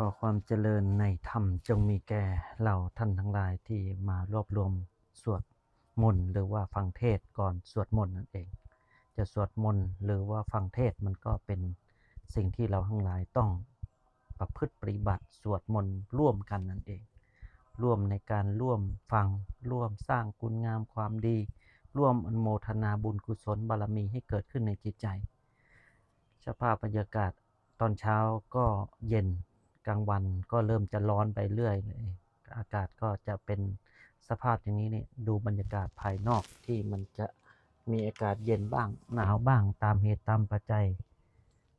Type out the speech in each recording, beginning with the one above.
ขอความเจริญในธรรมจงมีแก่เราท่านทั้งหลายที่มารวบรวมสวดมนต์หรือว่าฟังเทศก่อนสวดมนต์นั่นเอง จะสวดมนต์หรือว่าฟังเทศมันก็เป็นสิ่งที่เราทั้งหลายต้องประพฤติปฏิบัติสวดมนต์ร่วมกันนั่นเอง ร่วมในการร่วมฟังร่วมสร้างคุณงามความดี ร่วมอนโมทนาบุญกุศลบารมีให้เกิดขึ้นในจิตใจ สภาพบรรยากาศตอนเช้าก็เย็น กลางวันก็เริ่มจะร้อนไปเรื่อยเลยอากาศก็จะเป็นสภาพอย่างนี้นี่ดูบรรยากาศภายนอกที่มันจะมีอากาศเย็นบ้างหนาวบ้างตามเหตุตามปัจจัย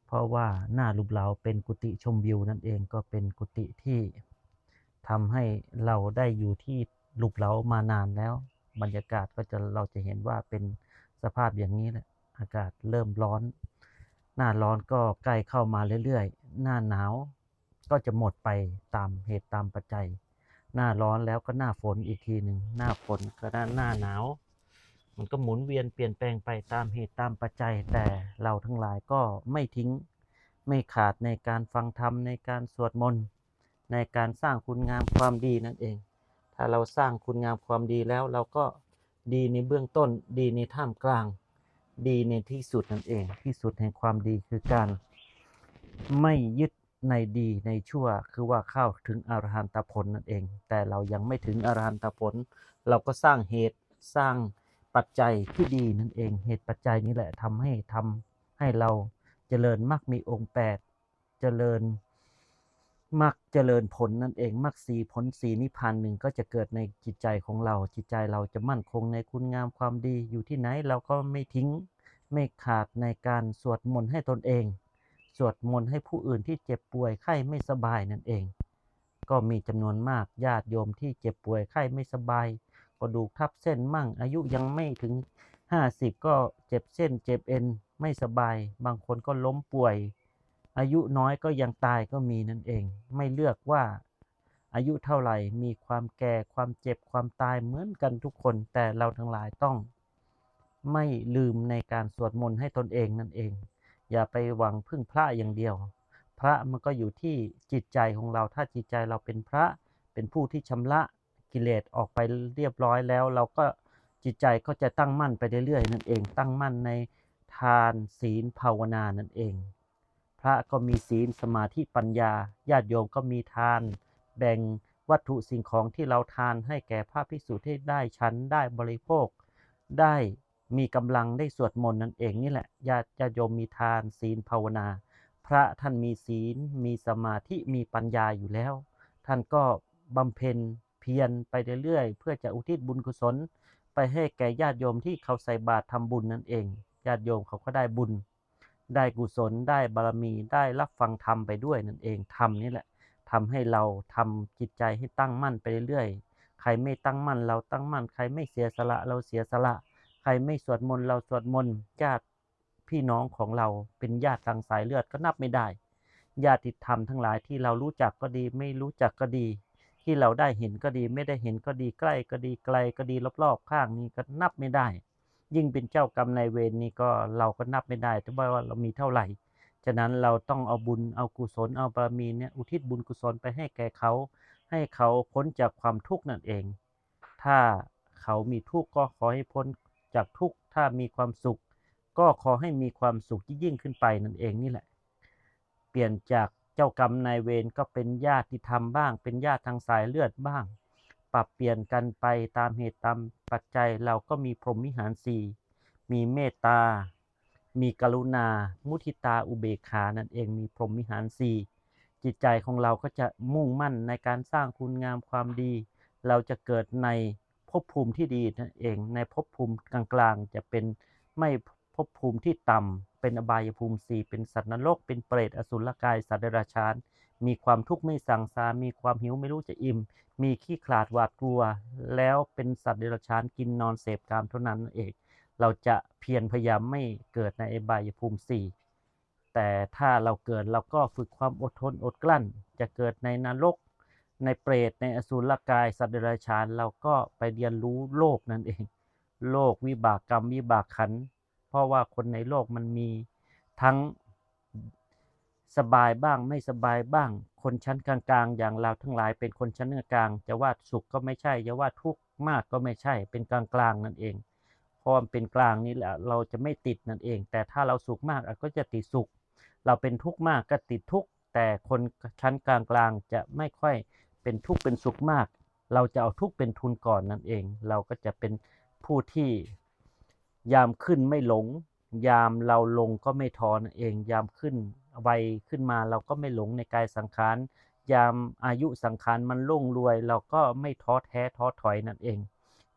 เพราะว่าหน้ารูปเราเป็นกุฏิชมวิวนั่นเองก็เป็นกุฏิที่ทำให้เราได้อยู่ที่รูปเรามานานแล้ว บรรยากาศก็จะเราจะเห็นว่าเป็นสภาพอย่างนี้แหละอากาศเริ่มร้อน หน้าร้อนก็ใกล้เข้ามาเรื่อยๆ หน้าหนาว ก็จะหมดไปตามเหตุตามปัจจัย หน้าร้อนแล้วก็หน้าฝนอีกทีหนึ่งหน้าฝนก็หน้าหน้าหนาว มันก็หมุนเวียนเปลี่ยนแปลงไปตามเหตุตามปัจจัย แต่เราทั้งหลายก็ไม่ทิ้งไม่ขาดในการฟังธรรมในการสวดมนต์ในการสร้างคุณงามความดีนั่นเอง ถ้าเราสร้างคุณงามความดีแล้วเราก็ดีในเบื้องต้น ดีในท่ามกลาง ดีในที่สุดนั่นเอง ที่สุดแห่งความดีคือการ ไม่ยึด ในดีในชั่วคือว่าเข้าถึงอรหันตผลนั่นเอง แต่เรายังไม่ถึงอรหันตผล เราก็สร้างเหตุสร้างปัจจัยที่ดีนั่นเอง เหตุปัจจัยนี้แหละทำให้ทำให้เราเจริญมรรคมีองค์แปดเจริญมรรคเจริญผลนั่นเองมรรคสีผลสีนิพพานหนึ่งก็จะเกิดในจิตใจของเรา จิตใจเราจะมั่นคงในคุณงามความดีอยู่ที่ไหนเราก็ไม่ทิ้งไม่ขาดในการสวดมนต์ให้ตนเอง สวดมนต์ให้ผู้อื่นที่เจ็บป่วยไข้ไม่สบายนั่นเอง ก็มีจำนวนมากญาติโยมที่เจ็บป่วยไข้ไม่สบายกระดูกทับเส้นมั่ง อายุยังไม่ถึง 50 ก็เจ็บเส้น เจ็บเอ็นไม่สบาย บางคนก็ล้มป่วย อายุน้อยก็ยังตายก็มีนั่นเอง ไม่เลือกว่าอายุเท่าไหร่มีความแก่ความเจ็บความตายเหมือนกันทุกคน แต่เราทั้งหลายต้อง ไม่ลืมในการสวดมนต์ให้ตนเองนั่นเอง อย่าไปหวังพึ่งพระอย่างเดียว พระมันก็อยู่ที่จิตใจของเรา ถ้าจิตใจเราเป็นพระเป็นผู้ที่ชำระกิเลสออกไปเรียบร้อยแล้ว เราก็จิตใจก็จะตั้งมั่นไปเรื่อยๆนั่นเอง ตั้งมั่นในทานศีลภาวนานั่นเอง พระก็มีศีลสมาธิปัญญาญาติโยมก็มีทาน แบ่งวัตถุสิ่งของที่เราทานให้แก่พระภิกษุที่ได้ชั้นได้บริโภค ได้ มีกำลังได้สวดมนต์นั่นเองนี่แหละญาติญาติโยมมีทานศีลภาวนา พระท่านมีศีล มีสมาธิมีปัญญาอยู่แล้ว ท่านก็บำเพ็ญเพียรไปเรื่อยๆ เพื่อจะอุทิศบุญกุศล ไปให้แก่ญาติโยมที่เขาใส่บาตรทำบุญนั่นเอง ญาติโยมเขาก็ได้บุญ ได้กุศลได้บารมีได้รับฟังธรรมไปด้วยนั่นเองธรรมนี่แหละทำให้เราทำจิตใจให้ตั้งมั่นไปเรื่อยๆ ใครไม่ตั้งมั่นเราตั้งมั่น ใครไม่เสียสละเราเสียสละใรไม่สวดมนต์เราสวดมนต์ญาติพี่น้องของเราเป็นญาติทางสายเลือดก็นับไม่ได้ ญาติธรรมทั้งหลายที่เรารู้จักก็ดี ไม่รู้จักก็ดี ที่เราได้เห็นก็ดี ไม่ได้เห็นก็ดีใกล้ก็ดีไกลก็ดีรอบๆข้างนี้ก็นับไม่ได้ ยิ่งเป็นเจ้ากรรมนายเวรนี่ก็เราก็นับไม่ได้แต่ว่าเรามีเท่าไหร่ฉะนั้นเราต้องเอาบุญเอากุศลเอาบารมีเนี่ยอุทิศบุญกุศลไปให้แก่เขา ให้เขาพ้นจากความทุกข์นั่นเอง ถ้าเขามีทุกข์ก็ขอให้พ้น จากทุกข์ถ้ามีความสุข ก็ขอให้มีความสุขยิ่งขึ้นไปนั่นเองนี่แหละ เปลี่ยนจากเจ้ากรรมนายเวรก็เป็นญาติธรรมบ้าง เป็นญาติทางสายเลือดบ้าง ปรับเปลี่ยนกันไปตามเหตุตามปัจจัยเราก็มีพรหมิหารสี่มีเมตตา มีกรุณา มุทิตาอุเบกขานั่นเองมีพรหมิหารสี่จิตใจของเราก็จะมุ่งมั่นในการสร้างคุณงามความดี เราจะเกิดใน ภพภูมิที่ดีนั่นเอง ในภพภูมิกลางๆ จะเป็นไม่ภพภูมิที่ต่ำเป็นอบายภูมิสี่เป็นสัตว์นรก เป็นเปรตอสุรกาย สัตว์เดรัจฉาน มีความทุกข์ไม่สั่งสามีความหิวไม่รู้จะอิ่ม มีขี้ขลาดหวาดกลัว แล้วเป็นสัตว์เดรัจฉานกินนอนเสพกามเท่านั้นเอง เราจะเพียรพยายามไม่เกิดในอบายภูมิสี่แต่ถ้าเราเกิดเราก็ฝึกความอดทนอดกลั้น จะเกิดในนรก ในเปรตในอสุรกายสัตว์เดรัจฉานเราก็ไปเรียนรู้โลกนั่นเอง โลกวิบากกรรมวิบากขัน เพราะว่าคนในโลกมันมีทั้งสบายบ้างไม่สบายบ้าง คนชั้นกลางๆ อย่างเราทั้งหลายเป็นคนชั้นกลางจะว่าสุขก็ไม่ใช่จะว่าทุกข์มากก็ไม่ใช่ เป็นกลางๆนั่นเองพรามเป็นกลางนี่แหละเราจะไม่ติดนั่นเอง แต่ถ้าเราสุขมากก็จะติดสุข เราเป็นทุกข์มากก็ติดทุกข์แต่คนชั้นกลางๆจะไม่ค่อย เป็นทุกข์เป็นสุขมาก เราจะเอาทุกข์เป็นทุนก่อนนั่นเอง เราก็จะเป็นผู้ที่ยามขึ้นไม่หลง ยามเราลงก็ไม่ทอนั่นเอง ยามขึ้นวัยขึ้นมาเราก็ไม่หลงในกายสังขาร ยามอายุสังขารมันรุ่งรวย เราก็ไม่ท้อแท้ท้อถอยนั่นเอง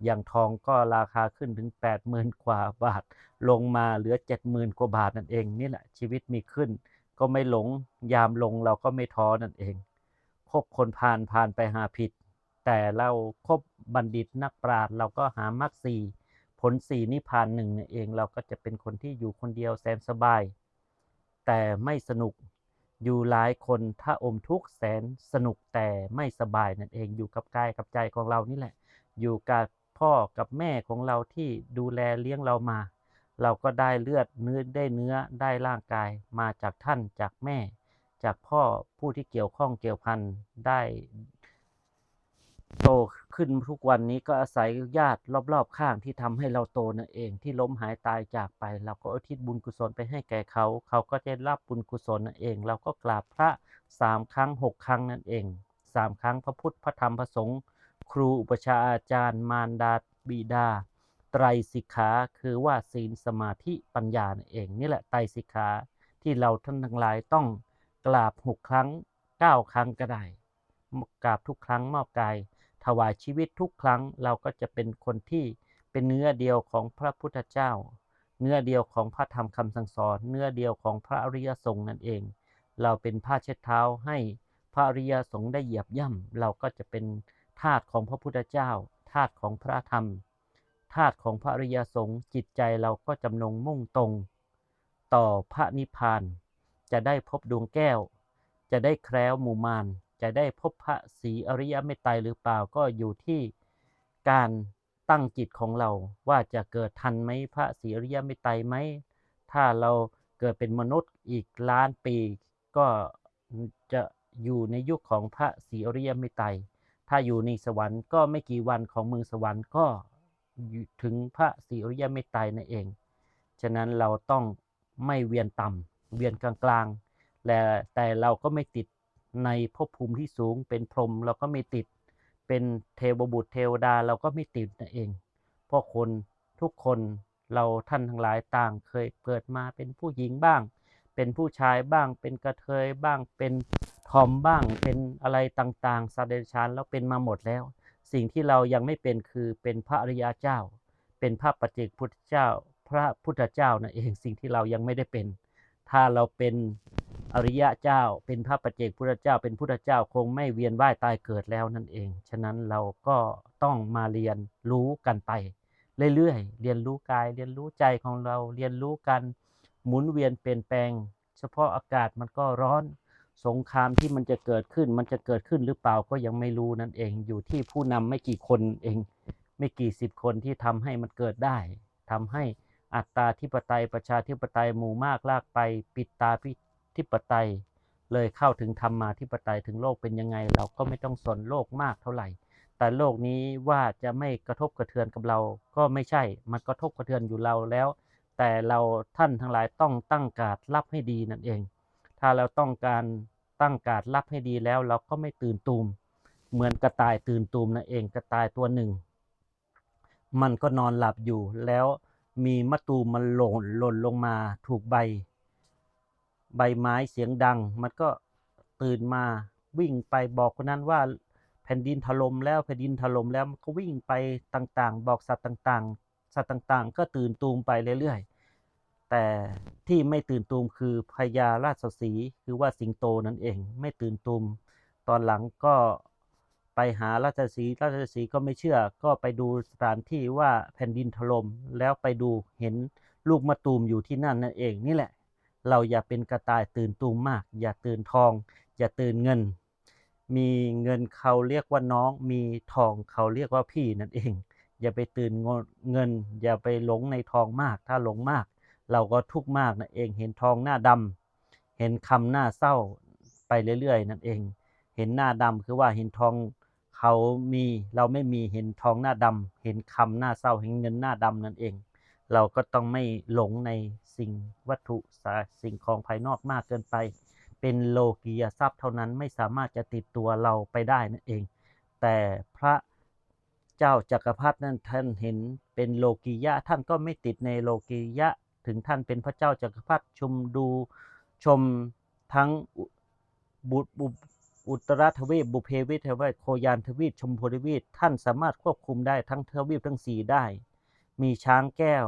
อย่างทองก็ราคาขึ้นถึง 80,000 กว่าบาท ลงมาเหลือ 70,000 กว่าบาทนั่นเอง นี่แหละชีวิตมีขึ้น ก็ไม่หลง ยามลงเราก็ไม่ท้อนั่นเอง คบคนผ่านผ่านไปหาผิด แต่เราคบบัณฑิตนักปราชญ์เราก็หามรรคสีผลสีนิพพานหนึ่งนั่เองเราก็จะเป็นคนที่อยู่คนเดียวแสนสบาย แต่ไม่สนุกอยู่หลายคนถ้าอมทุกข์แสนสนุกแต่ไม่สบายนั่นเองอยู่กับกายกับใจของเรานี่แหละ อยู่กับพ่อกับแม่ของเราที่ดูแลเลี้ยงเรามา เราก็ได้เลือดเนื้อได้เนื้อได้ร่างกายมาจากท่านจากแม่ จากพ่อผู้ที่เกี่ยวข้องเกี่ยวพันได้ โตขึ้นทุกวันนี้ก็อาศัยญาติรอบๆข้างที่ทำให้เราโตนั่นเอง ที่ล้มหายตายจากไป เราก็อุทิศบุญกุศลไปให้แก่เขา เขาก็จะรับบุญกุศลนั่นเอง เราก็กราบพระสามครั้งหกครั้งนั่นเองสามครั้งพระพุทธพระธรรมพระสงฆ์ครูอุปชาอาจารย์ มารดาบิดา ไตรสิกขาคือว่าศีลสมาธิปัญญานั่นเอง นี่แหละไตรสิกขาที่เราท่านทั้งหลายต้อง กราบหกครั้งเก้าครั้งก็ได้กราบทุกครั้งมอบกาย ถวายชีวิตทุกครั้งเราก็จะเป็นคนที่เป็นเนื้อเดียวของพระพุทธเจ้า เนื้อเดียวของพระธรรมคำสั่งสอน เนื้อเดียวของพระอริยสงฆ์นั่นเอง เราเป็นผ้าเช็ดเท้าให้พระอริยสงฆ์ได้เหยียบย่ำเราก็จะเป็นทาสของพระพุทธเจ้าทาสของพระธรรมทาสของพระอริยสงฆ์จิตใจเราก็จำนงมุ่งตรง ต่อพระนิพพาน จะได้พบดวงแก้ว จะได้แคล้วหมู่มารจะได้พบพระศรีอริยเมตไตรหรือเปล่าก็อยู่ที่การตั้งจิตของเรา ว่าจะเกิดทันไหมพระศรีอริยเมตไตรไหมถ้าเราเกิดเป็นมนุษย์อีกล้านปี ก็จะอยู่ในยุคของพระศรีอริยเมตไตรถ้าอยู่ในสวรรค์ก็ไม่กี่วันของเมืองสวรรค์ก็ถึงพระศรีอริยเมตไตรนั่นเอง ฉะนั้นเราต้องไม่เวียนต่ำ เวียนกลางๆและแต่เราก็ไม่ติดในภพภูมิที่สูง เป็นพรหมเราก็ไม่ติด เป็นเทวบุตรเทวดาเราก็ไม่ติดนั่นเองเพราะคนทุกคนเราท่านทั้งหลายต่างเคยเกิดมาเป็นผู้หญิงบ้าง เป็นผู้ชายบ้าง เป็นกระเทยบ้าง เป็นทอมบ้าง เป็นอะไรต่างๆสัตว์เดรัจฉานเราเป็นมาหมดแล้ว สิ่งที่เรายังไม่เป็นคือเป็นพระอริยเจ้า เป็นพระปัจเจกพุทธเจ้า พระพุทธเจ้านั่นเองสิ่งที่เรายังไม่ได้เป็น ถ้าเราเป็นอริยะเจ้า เป็นพระปัจเจกพุทธเจ้า เป็นพุทธเจ้าคงไม่เวียนว่ายตายเกิดแล้วนั่นเอง ฉะนั้นเราก็ต้องมาเรียนรู้กันไป เรื่อยๆ เรียนรู้กาย เรียนรู้ใจของเรา เรียนรู้กันหมุนเวียนเปลี่ยนแปลง เฉพาะอากาศมันก็ร้อน สงครามที่มันจะเกิดขึ้น มันจะเกิดขึ้นหรือเปล่าก็ยังไม่รู้นั่นเอง อยู่ที่ผู้นำไม่กี่คนเอง ไม่กี่สิบคนที่ทำให้มันเกิดได้ทำให้ อัตตาธิปไตยประชาธิปไตยหมู่มากลากไป ปิดตาพิธิปไตย เลยเข้าถึงธรรมาธิปไตยถึงโลกเป็นยังไง เราก็ไม่ต้องสนโลกมากเท่าไหร่ แต่โลกนี้ว่าจะไม่กระทบกระเทือนกับเรา ก็ไม่ใช่มันกระทบกระเทือนอยู่เราแล้ว แต่เราท่านทั้งหลายต้องตั้งการรับให้ดีนั่นเอง ถ้าเราต้องการตั้งการรับให้ดีแล้วเราก็ไม่ตื่นตูมเหมือนกระต่ายตื่นตูมนั่นเองกระต่ายตัวหนึ่ง มันก็นอนหลับอยู่แล้ว มีมะตูมมันหล่นหล่นลงมาถูกใบ ใบไม้เสียงดัง มันก็ตื่นมาวิ่งไปบอกคนนั้นว่าแผ่นดินถล่มแล้วแผ่นดินถล่มแล้วมันก็วิ่งไปต่างๆ บอกสัตว์ต่างๆ สัตว์ต่างๆ ก็ตื่นตูมไปเรื่อยๆ แต่ที่ไม่ตื่นตูมคือพญาราชสีคือว่าสิงโตนั่นเอง ไม่ตื่นตูม ตอนหลังก็ ไปหาราชสีราชสีก็ไม่เชื่อ ก็ไปดูสถานที่ว่าแผ่นดินถล่มแล้วไปดูเห็นลูกมะตูมอยู่ที่นั่นนั่นเองนี่แหละ เราอย่าเป็นกระต่ายตื่นตูมมาก อย่าตื่นทอง อย่าตื่นเงิน มีเงินเขาเรียกว่าน้อง มีทองเขาเรียกว่าพี่นั่นเอง อย่าไปตื่นเงิน อย่าไปหลงในทองมาก ถ้าหลงมาก เราก็ทุกข์มากนั่นเอง เห็นทองหน้าดเห็นคำหน้าเศร้าไปเรื่อยๆ นั่นเอง เห็นหน้าดำคือว่าเห็นทอง เขามีเราไม่มีเห็นทองหน้าดำเห็นคำหน้าเศร้าเห็นเงินหน้าดำนั่นเอง เราก็ต้องไม่หลงในสิ่งวัตถุส,สิ่งของภายนอกมากเกินไป เป็นโลกียทรัพย์เท่านั้นไม่สามารถจะติดตัวเราไปได้นั่นเอง แต่พระเจ้าจักรพรรดินั้นท่านเห็นเป็นโลกียะท่านก็ไม่ติดในโลกียะ ถึงท่านเป็นพระเจ้าจักรพรรดิชมดูชมทั้งอุบุบุ อุตรทวีปบุเพวิทวีปโคยานทวีปชมพูทวีปท่านสามารถควบคุมได้ทั้งทวีปทั้งสี่ได้ มีช้างแก้ว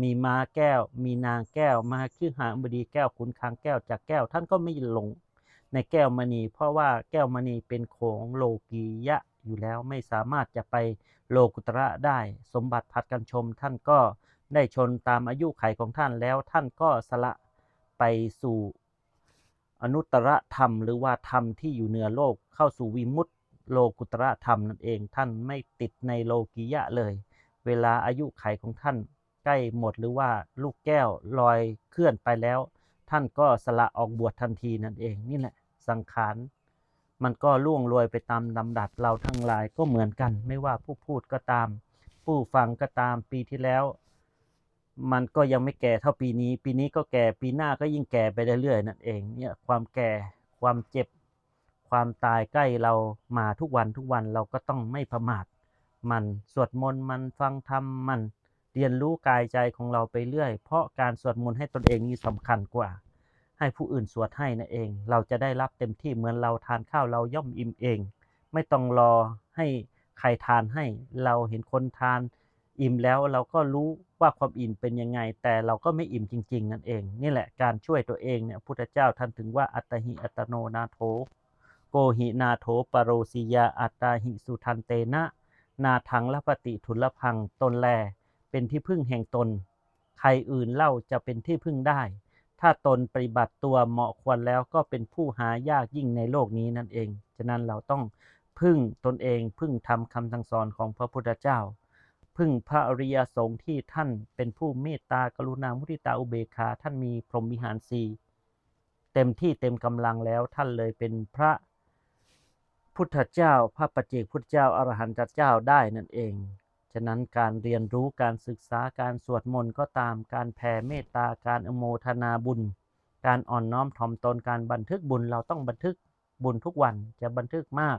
มีม้าแก้ว มีนางแก้วมาคือหางบดีแก้วขุนคางแก้วจากแก้วท่านก็ไม่หลงในแก้วมณี เพราะว่าแก้วมณีเป็นของโลกียะอยู่แล้วไม่สามารถจะไปโลกุตระได้ สมบัติพัดกันชมท่านก็ได้ชนตามอายุไขของท่านแล้วท่านก็สละไปสู่ นุตตรธรรม หรือว่าธรรมที่อยู่เหนือโลกเข้าสู่วิมุตตโลกุตระธรรมนั่นเองท่านไม่ติดในโลกียะเลย เวลาอายุไขของท่านใกล้หมดหรือว่าลูกแก้วลอยเคลื่อนไปแล้ว ท่านก็สละออกบวชทันทีนั่นเองนี่แหละสังขารมันก็ล่วงโรยไปตามลำดับเราทั้งหลายก็เหมือนกัน ไม่ว่าผู้พูดก็ตาม ผู้ฟังก็ตามปีที่แล้ว มันก็ยังไม่แก่เท่าปีนี้ ปีนี้ก็แก่ปีหน้าก็ยิ่งแก่ไปเรื่อยๆนั่นเองเนี่ยความแก่ความเจ็บ ความตายใกล้เรามาทุกวันทุกวันเราก็ต้องไม่ประมาทมันสวดมนต์มันฟังธรรมมันเรียนรู้กายใจของเราไปเรื่อย เพราะการสวดมนต์ให้ตนเองนี่สำคัญกว่า ให้ผู้อื่นสวดให้นั่นเอง เราจะได้รับเต็มที่เหมือนเราทานข้าวเราย่อมอิ่มเอง ไม่ต้องรอให้ใครทานให้ เราเห็นคนทาน อิ่มแล้วเราก็รู้ว่าความอิ่มเป็นยังไง แต่เราก็ไม่อิ่มจริง ๆ นั่นเอง นี่แหละการช่วยตัวเองเนี่ยพุทธเจ้าท่านถึงว่าอัตหิอัตโนนาโถโกหินาโถปโรสิยาอัตาหิสุทันเตนะ นาทังละปฏิทุลพังตนแล เป็นที่พึ่งแห่งตน ใครอื่นเล่าจะเป็นที่พึ่งได้ ถ้าตนปฏิบัติตัวเหมาะควรแล้วก็เป็นผู้หายากยิ่งในโลกนี้นั่นเอง ฉะนั้นเราต้องพึ่งตนเองพึ่งทำคำสั่งสอนของพระพุทธเจ้า พึ่งพระอริยสงฆ์ที่ท่านเป็นผู้เมตตากรุณามุทิตาอุเบกขาท่านมีพรหมวิหารสีเต็มที่เต็มกำลังแล้วท่านเลยเป็นพระพุทธเจ้า พระปัจเจกพุทธเจ้าอรหันตเจ้าได้นั่นเอง ฉะนั้นการเรียนรู้การศึกษาการสวดมนต์ก็ตามการแผ่เมตตาการอโมทนาบุญ การอ่อนน้อมถ่อมตนการบันทึกบุญเราต้องบันทึกบุญทุกวันจะบันทึกมาก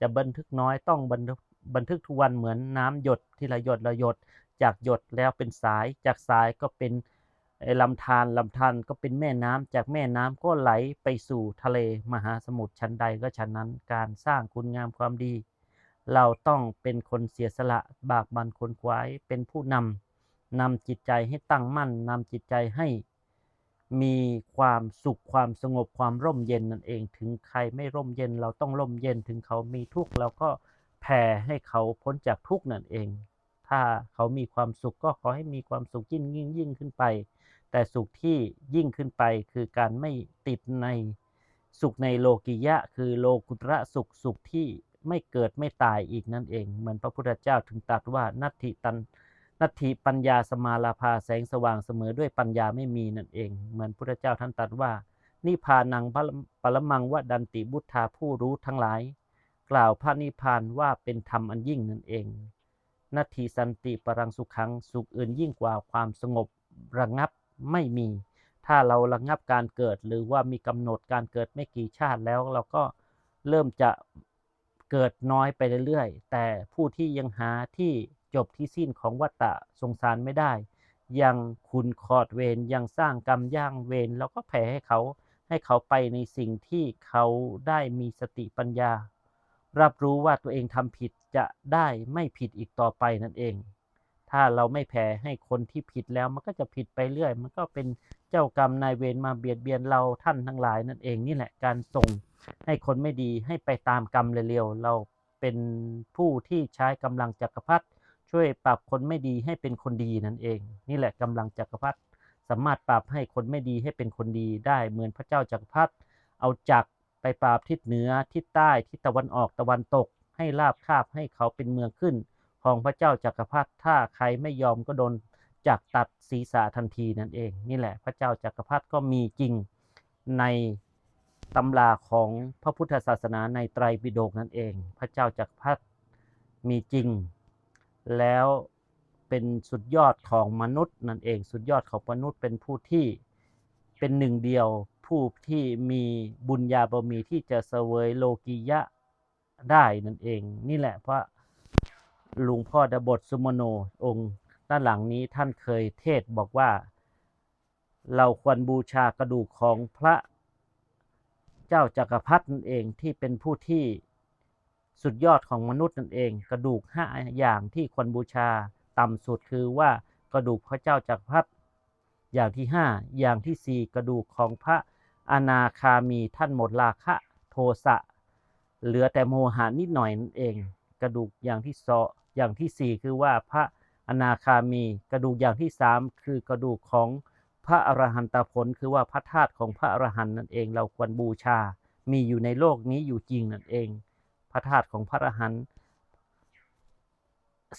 จะบันทึกน้อยต้องบันทึก บันทึกทุกวันเหมือนน้ำหยดที่ละหยดละหยด จากหยดแล้วเป็นสาย จากสายก็เป็นลำธารลำธารก็เป็นแม่น้ำจากแม่น้ำก็ไหลไปสู่ทะเลมหาสมุทรชั้นใดก็ชั้นนั้นการสร้างคุณงามความดี เราต้องเป็นคนเสียสละบากบันคนควายเป็นผู้นำนำจิตใจให้ตั้งมั่นนำจิตใจให้มีความสุขความสงบความร่มเย็นนั่นเอง ถึงใครไม่ร่มเย็น เราต้องร่มเย็นถึงเขามีทุกข์เราก็ แผ่ให้เขาพ้นจากทุกข์นั่นเอง ถ้าเขามีความสุขก็ขอให้มีความสุขยิ่งยิ่งยิ่งขึ้นไป แต่สุขที่ยิ่งขึ้นไปคือการไม่ติดในสุขในโลกิยะ คือโลกุตระสุขสุขที่ไม่เกิดไม่ตายอีกนั่นเอง เหมือนพระพุทธเจ้าถึงตรัสว่านัตถิตันนัตถิปัญญาสมาลาภาแสงสว่างเสมอด้วยปัญญาไม่มีนั่นเอง เหมือนพุทธเจ้าท่านตรัสว่านิพานังปรมังวดันติบุตธาผู้รู้ทั้งหลาย กล่าวพระนิพพานว่าเป็นธรรมอันยิ่งนั่นเองนัตถิสันติปรังสุขังสุขอื่นยิ่งกว่าความสงบระงับไม่มี ถ้าเราระงับการเกิด หรือว่ามีกำหนดการเกิดไม่กี่ชาติแล้ว เราก็เริ่มจะเกิดน้อยไปเรื่อยๆ แต่ผู้ที่ยังหาที่จบที่สิ้นของวัฏฏะสงสารไม่ได้ ยังคุณขอดเวรยังสร้างกรรมย่างเวรเราก็แผ่ให้เขาให้เขาไปในสิ่งที่เขาได้มีสติปัญญา รับรู้ว่าตัวเองทำผิดจะได้ไม่ผิดอีกต่อไปนั่นเอง ถ้าเราไม่แผ่ให้คนที่ผิดแล้วมันก็จะผิดไปเรื่อย มันก็เป็นเจ้ากรรมนายเวรมาเบียดเบียนเราท่านทั้งหลายนั่นเองนี่แหละการส่งให้คนไม่ดีให้ไปตามกรรมเร็วๆเราเป็นผู้ที่ใช้กำลังจักรพรรดิช่วยปรับคนไม่ดีให้เป็นคนดีนั่นเอง นี่แหละกำลังจักรพรรดิสามารถปรับให้คนไม่ดีให้เป็นคนดีได้เหมือนพระเจ้าจักรพรรดิเอาจักร ไปปราบทิศเหนือทิศใต้ทิศตะวันออกตะวันตก ให้ราบคาบให้เขาเป็นเมืองขึ้น ของพระเจ้าจักรพรรดิถ้าใครไม่ยอมก็โดนจักตัดศีรษะทันทีนั่นเอง นี่แหละพระเจ้าจักรพรรดิก็มีจริงในตำราของพระพุทธศาสนาในไตรปิฎกนั่นเอง พระเจ้าจักรพรรดิมีจริง แล้วเป็นสุดยอดของมนุษย์นั่นเอง สุดยอดของมนุษย์เป็นผู้ที่ เป็นหนึ่งเดียวผู้ที่มีบุญญาบารมีที่จะเสวยโลกิยะได้นั่นเอง นี่แหละพระลวงพ่อดบทสุมโนองค์ด้านหลังนี้ท่านเคยเทศบอกว่า เราควรบูชากระดูกของพระเจ้าจักรพรรดินั่นเองที่เป็นผู้ที่สุดยอดของมนุษย์นั่นเอง กระดูกห้าอย่างที่ควรบูชาต่ำสุดคือว่ากระดูกพระเจ้าจักรพรรดิ อย่างที่ห้าอย่างที่สี่กระดูกของพระอนาคามีท่านหมดราคะโทสะเหลือแต่โมหะนิดหน่อยนั่นเอง กระดูกอย่างที่สออย่างที่สี่คือว่าพระอนาคามีกระดูกอย่างที่สามคือกระดูกของพระอรหันตผลคือว่าพระธาตุของพระอรหันต์นั่นเอง เราควรบูชา มีอยู่ในโลกนี้อยู่จริงนั่นเอง พระธาตุของพระอรหันต์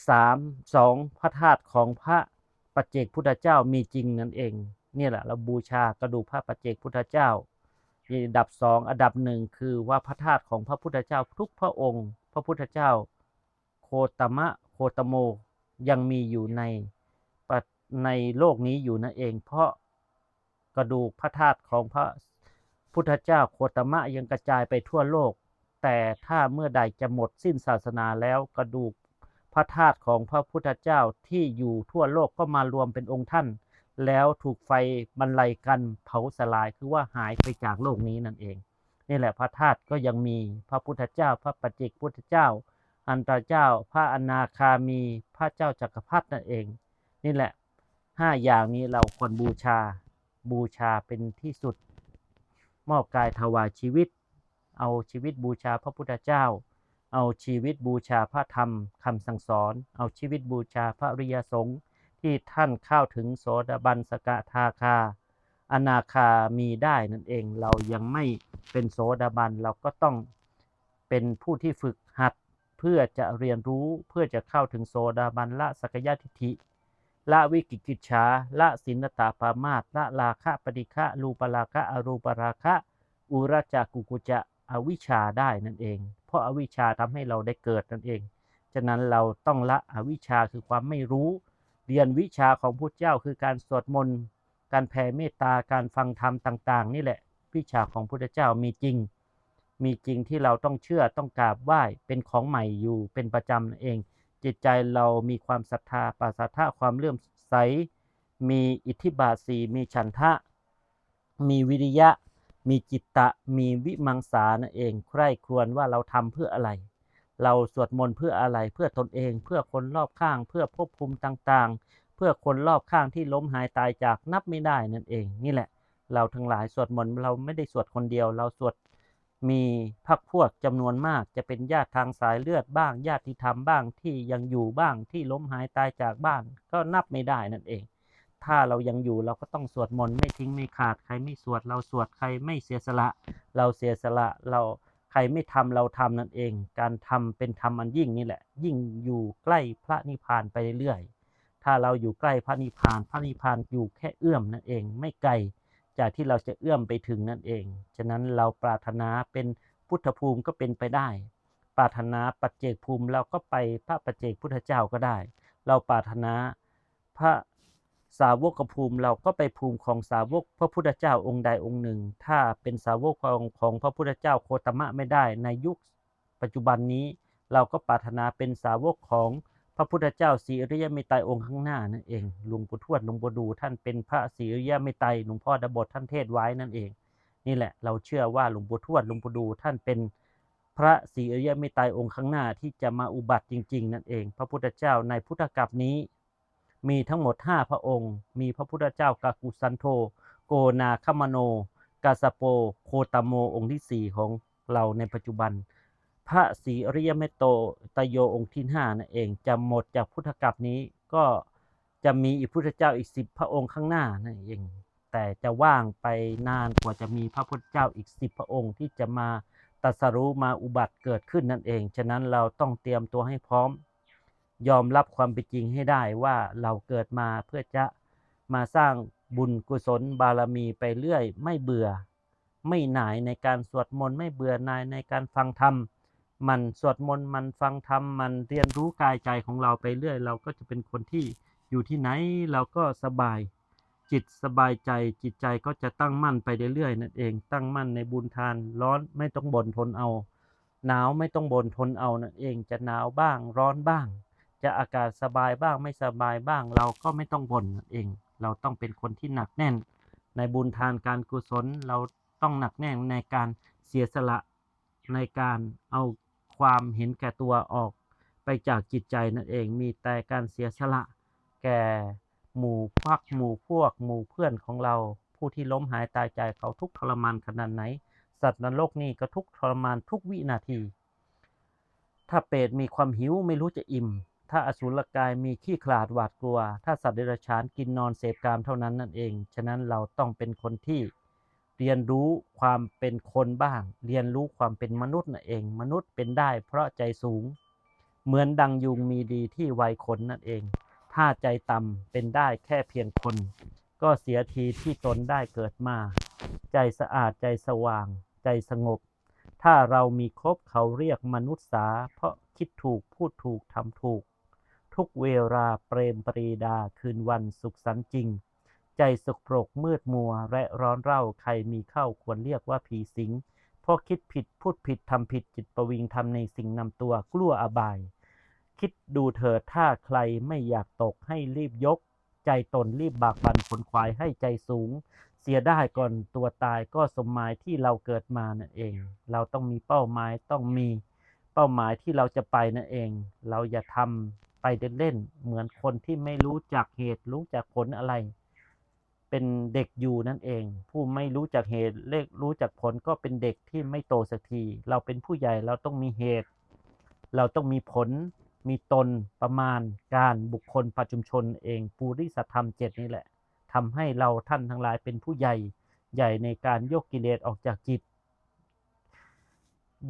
สามสองพระธาตุของพระ ปัจเจกพุทธเจ้ามีจริงนั่นเองนี่แหละเราบูชากระดูกพระปัจเจกพุทธเจ้าอันดับสองอันดับหนึ่งคือว่าพระธาตุของพระพุทธเจ้าทุกพระองค์ พระพุทธเจ้า โคตมะโคตโมยังมีอยู่ในในโลกนี้อยู่นั่นเอง เพราะกระดูกพระธาตุของพระพุทธเจ้าโคตมะยังกระจายไปทั่วโลก แต่ถ้าเมื่อใดจะหมดสิ้นศาสนาแล้วกระดูก พระธาตุของพระพุทธเจ้าที่อยู่ทั่วโลกก็มารวมเป็นองค์ท่าน แล้วถูกไฟบรรลัยกันเผาสลายคือว่าหายไปจากโลกนี้นั่นเอง นี่แหละพระธาตุก็ยังมีพระพุทธเจ้า พระปัจเจกพุทธเจ้า อันตรเจ้า พระอนาคามี พระเจ้าจักรพรรดินั่นเอง นี่แหละห้าอย่างนี้เราควรบูชาบูชาเป็นที่สุด มอบกายถวายชีวิต เอาชีวิตบูชาพระพุทธเจ้า เอาชีวิตบูชาพระธรรมคำสั่งสอน เอาชีวิตบูชาพระริยสงฆ์ที่ท่านเข้าถึงโสดาบันสกทาคา อนาคามีได้นั่นเอง เรายังไม่เป็นโสดาบันเราก็ต้องเป็นผู้ที่ฝึกหัดเพื่อจะเรียนรู้เพื่อจะเข้าถึงโสดาบันละสกยทิฏฐิละวิกิกิจฉาละสินตาปามาตละราคะปฏิฆะรูปราคะอรูปราคะ อุรจากุกุจะอวิชชาได้นั่นเอง ราะอาวิชชาทำให้เราได้เกิดนั่นเอง ฉะนั้นเราต้องละอวิชชาคือความไม่รู้ เรียนวิชาของพุทธเจ้าคือการสวดมนต์ การแผ่เมตตา การฟังธรรมต่าง ๆ นี่แหละ วิชาของพุทธเจ้ามีจริง มีจริงที่เราต้องเชื่อต้องกราบไหว้ เป็นของใหม่อยู่เป็นประจำนั่นเอง จิตใจเรามีความศรัทธาปาสัทธาความเลื่อมใส มีอิทธิบาทสีมีฉันทะ มีวิริยะ มีจิตตะมีวิมังสานั่นเอง ใคร่ครวญว่าเราทำเพื่ออะไร เราสวดมนต์เพื่ออะไร เพื่อตนเอง เพื่อคนรอบข้าง เพื่อภพภูมิต่างๆ เพื่อคนรอบข้างที่ล้มหายตายจากนับไม่ได้นั่นเอง นี่แหละ เราทั้งหลายสวดมนต์เราไม่ได้สวดคนเดียว เราสวดมีพักพวกจำนวนมาก จะเป็นญาติทางสายเลือดบ้าง ญาติธรรมบ้างที่ยังอยู่บ้างที่ล้มหายตายจากบ้าน ก็นับไม่ได้นั่นเอง ถ้าเรายังอยู่เราก็ต้องสวดมนต์ไม่ทิ้งไม่ขาด ใครไม่สวดเราสวดใครไม่เสียสละ เราเสียสละเราใครไม่ทำเราทำนั่นเอง การทำเป็นธรรมอันยิ่งนี่แหละ ยิ่งอยู่ใกล้พระนิพพานไปเรื่อยๆถ้าเราอยู่ใกล้พระนิพพาน พระนิพพานอยู่แค่เอื้อมนั่นเอง ไม่ไกลจากที่เราจะเอื้อมไปถึงนั่นเอง ฉะนั้นเราปรารถนาเป็นพุทธภูมิก็เป็นไปได้ ปรารถนาปัจเจกภูมิเราก็ไปพระปัจเจกพุทธเจ้าก็ได้ เราปรารถนาพระ สาวกภูมิเราก็ไปภูมิของสาวกพระพุทธเจ้าองค์ใดองค์หนึ่ง ถ้าเป็นสาวกของของพระพุทธเจ้าโคตมะไม่ได้ในยุคปัจจุบันนี้ เราก็ปรารถนาเป็นสาวกของพระพุทธเจ้าสีริยเมตไตรองค์ข้างหน้านั่นเองหลวงปู่ทวดหลวงปู่ดูท่านเป็นพระสีริยเมตไตรหลวงพ่อดบทท่านเทศไว้นั่นเอง นี่แหละเราเชื่อว่าหลวงปู่ทวดหลวงปู่ดูท่านเป็นพระศรีริยเมตไตรองค์ข้างหน้าที่จะมาอุบัติจริง ๆ นั่นเอง พระพุทธเจ้าในพุทธกัปนี้ มีทั้งหมด 5 พระองค์ มีพระพุทธเจ้ากากุสันโธโกนาคมโน กาสโป โคตโมองค์ที่ 4 ของเราในปัจจุบัน พระศรีอริยเมตโตตโยองค์ที่5นั่นเองจะหมดจากพุทธกัปนี้ก็จะมีอีกพุทธเจ้าอีก 10 พระองค์ข้างหน้านั่นเองแต่จะว่างไปนานกว่าจะมีพระพุทธเจ้าอีก 10 พระองค์ที่จะมาตรัสรู้มาอุบัติเกิดขึ้นนั่นเอง ฉะนั้นเราต้องเตรียมตัวให้พร้อม ยอมรับความเป็นจริงให้ได้ว่าเราเกิดมาเพื่อจะมาสร้างบุญกุศลบารมีไปเรื่อย ไม่เบื่อ ไม่หน่ายในการสวดมนต์ไม่เบื่อหน่ายในการฟังธรรมมันสวดมนต์มันฟังธรรมมันเรียนรู้กายใจของเราไปเรื่อย เราก็จะเป็นคนที่อยู่ที่ไหนเราก็สบาย จิตสบายใจจิตใจก็จะตั้งมั่นไปเรื่อยๆนั่นเองตั้งมั่นในบุญทานร้อนไม่ต้องบ่นทนเอา หนาวไม่ต้องบ่นทนเอานั่นเองจะหนาวบ้างร้อนบ้าง จะอากาศสบายบ้างไม่สบายบ้าง เราก็ไม่ต้องบ่นนั่นเอง เราต้องเป็นคนที่หนักแน่น ในบุญทานการกุศลเราต้องหนักแน่นในการเสียสละในการเอาความเห็นแก่ตัวออกไปจากจิตใจนั่นเองมีแต่การเสียสละ แก่หมู่พักหมู่พวก หมู่เพื่อนของเรา ผู้ที่ล้มหายตายใจเขาทุกข์ทรมานขนาดไหน สัตว์นรกนี่ก็ทุกข์ทรมานทุกวินาที ถ้าเปรตมีความหิวไม่รู้จะอิ่ม ถ้าอสุรกายมีขี้ขลาดหวาดกลัว ถ้าสัตว์เดรัจฉานกินนอนเสพกามเท่านั้นนั่นเอง ฉะนั้นเราต้องเป็นคนที่เรียนรู้ความเป็นคนบ้าง เรียนรู้ความเป็นมนุษย์นั่นเอง มนุษย์เป็นได้เพราะใจสูง เหมือนดังยุงมีดีที่ไวคนนั่นเอง ถ้าใจต่ำเป็นได้แค่เพียงคน ก็เสียทีที่ตนได้เกิดมา ใจสะอาดใจสว่าง ใจสงบ ถ้าเรามีครบเขาเรียกมนุษย์สา เพราะคิดถูกพูดถูกทำถูก ทุกเวลาเปรมปรีดาคืนวันสุขสันต์จริง ใจสกปรกมืดมัวและร้อนเร่าใครมีเข้าควรเรียกว่าผีสิงเพราะคิดผิดพูดผิดทำผิดจิตประวิงทำในสิ่งนำตัวกลัวอบาย คิดดูเถิดถ้าใครไม่อยากตกให้รีบยก ใจตนรีบบากบันขนควายให้ใจสูง เสียได้ก่อนตัวตายก็สมหมายที่เราเกิดมานั่นเอง เราต้องมีเป้าหมายต้องมีเป้าหมายที่เราจะไปนั่นเอง เราอย่าทำ ไปเล่นๆเหมือนคนที่ไม่รู้จักเหตุรู้จักผลอะไร เป็นเด็กอยู่นั่นเอง ผู้ไม่รู้จักเหตุเลขรู้จักผลก็เป็นเด็กที่ไม่โตสักที เราเป็นผู้ใหญ่เราต้องมีเหตุ เราต้องมีผล มีตนประมาณการบุคคลปัจจุมชนเองปูริสธรรมเจ็ดนี่แหละทำให้เราท่านทั้งหลายเป็นผู้ใหญ่ใหญ่ในการยกกิเลสออกจากจิต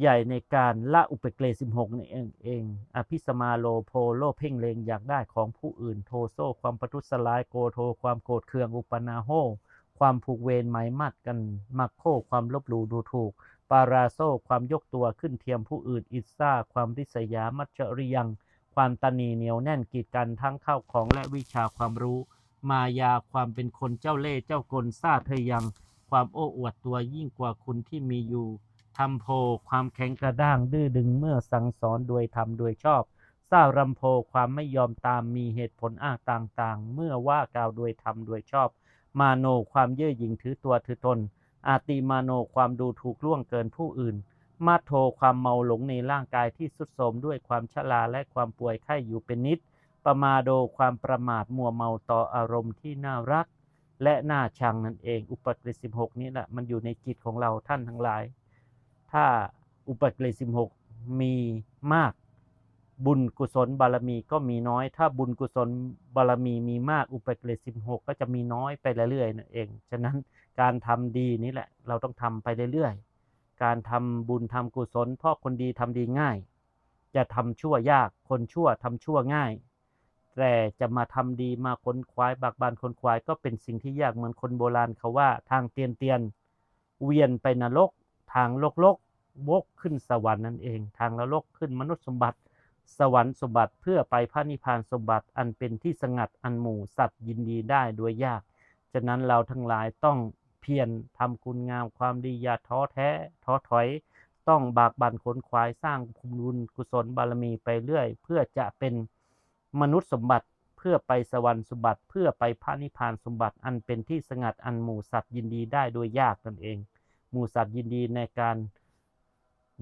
ใหญ่ในการละอุปเกรสิบหกนี่เองเอง อภิสมาโลโพโลเพ่งเลงอยากได้ของผู้อื่น โทโซความประทุษร้ายโกโทความโกรธเคืองอุปนาโหความผูกเวรหมายมัดกันมักโคความลบหลู่ดูถูก ปาราโซความยกตัวขึ้นเทียมผู้อื่น อิสซาความริษยามัจจริยัง ความตนีเหนียวแน่นกีดกันทั้งเข้าของและวิชาความรู้ มายาความเป็นคนเจ้าเล่ห์เจ้ากลซาเธอยัง ความโอ้อวดตัวยิ่งกว่าคุณที่มีอยู่ ทำโพความแข็งกระด้างดื้อดึงเมื่อสั่งสอนโดยธรรมโดยชอบเศร้ารำโพความไม่ยอมตามมีเหตุผลอ้างต่างๆ เมื่อว่ากล่าวโดยธรรมโดยชอบ มาโนความเย่อหยิ่งถือตัวถือตน อาติมาโนความดูถูกล่วงเกินผู้อื่น มาโทความเมาหลงในร่างกายที่สุดโทมด้วยความชราและความป่วยไข้อยู่เป็นนิดปมาโดความประมาทมัวเมาต่ออารมณ์ที่น่ารัก และน่าชังนั่นเอง อุปกฤษสิบหกนี้แหละมันอยู่ในจิตของเราท่านทั้งหลาย ถ้าอุปกฤษสิบหกมีมาก บุญกุศลบารมีก็มีน้อย ถ้าบุญกุศลบารมีมีมาก อุปกฤษสิบหกก็จะมีน้อยไปเรื่อยๆนั่นเอง ฉะนั้นการทำดีนี่แหละ เราต้องทำไปเรื่อยๆ การทำบุญทำกุศล เพราะคนดีทำดีง่าย จะทำชั่วยาก คนชั่วทำชั่วง่าย แต่จะมาทำดีมาค้นควายบากบานค้นควายก็เป็นสิ่งที่ยากเหมือนคนโบราณเขาว่า ทางเตียนเตียนเวียนไปนรก ทางโลกโลก วกขึ้นสวรรค์นั่นเอง ทางนรกขึ้นมนุษย์สมบัติ สวรรค์สมบัติเพื่อไปพระนิพพานสมบัติอันเป็นที่สงัดอันหมู่สัตว์ยินดีได้โดยยาก ฉะนั้นเราทั้งหลายต้องเพียรทำคุณงามความดีอย่าท้อแท้ท้อถอย ต้องบากบั่นขนควายสร้างบุญกุศลบารมีไปเรื่อย เพื่อจะเป็นมนุษย์สมบัติเพื่อไปสวรรค์สมบัติเพื่อไปพระนิพพานสมบัติอันเป็นที่สงัดอันหมู่สัตว์ยินดีได้โดยยากนั่นเอง หมู่สัตว์ยินดีในการ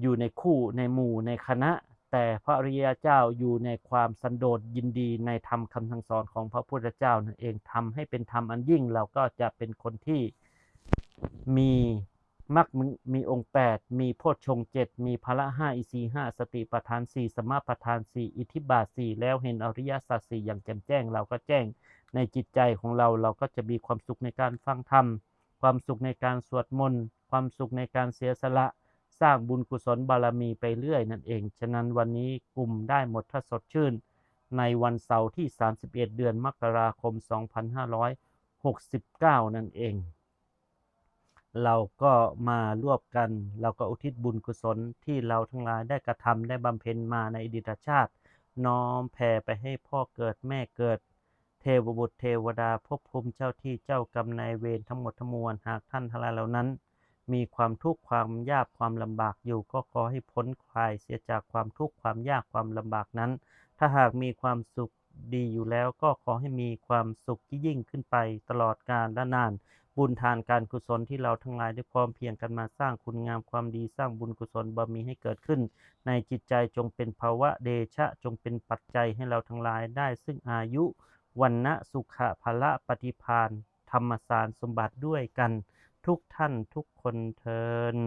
อยู่ในคู่ในหมู่ในคณะ แต่พระอริยเจ้าอยู่ในความสันโดษยินดีในธรรมคำสั่งสอนของพระพุทธเจ้านั่นเองทำให้เป็นธรรมอันยิ่งเราก็จะเป็นคนที่มีมรรคมีองค์แปดมีโพชฌงเจ็ดมีพละห้าอิสีห้าสติปัฏฐานสี่สมาปัฏฐานสี่อิทิบาสี่แล้วเห็นอริยสัจสี่อย่างแจ่มแจ้ง เราก็แจ้งในจิตใจของเราเราก็จะมีความสุขในการฟังธรรม ความสุขในการสวดมนต์ ความสุขในการเสียสละ สร้างบุญกุศลบารมีไปเรื่อยนั่นเอง ฉะนั้นวันนี้กลุ่มได้หมดถ้าสดชื่น ในวันเสาร์ที่ 31 เดือนมกราคม 2569 นั่นเอง เราก็มาร่วมกัน เราก็อุทิศบุญกุศลที่เราทั้งหลายได้กระทำได้บำเพ็ญมาในอดีตชาติ น้อมแผ่ไปให้พ่อเกิดแม่เกิด เทวบุตรเทวดาภพภูมิเจ้าที่เจ้ากรรมนายเวรทั้งหมดทั้งมวลหากท่านทั้งหลายเหล่านั้น มีความทุกข์ความยากความลำบากอยู่ ก็ขอให้พ้นคลายเสียจากความทุกข์ความยากความลำบากนั้น ถ้าหากมีความสุขดีอยู่แล้วก็ขอให้มีความสุขที่ยิ่งขึ้นไปตลอดกาลและนาน บุญทานการกุศลที่เราทั้งหลายได้พร้อมเพียงกันมาสร้างคุณงามความดีสร้างบุญกุศลบารมีให้เกิดขึ้น ในจิตใจจงเป็นภาวะเดชะจงเป็นปัจจัยให้เราทั้งหลายได้ซึ่งอายุวันนะสุขะละปฏิพานธรรมสารสมบัติด้วยกัน ทุกท่านทุกคนเทิน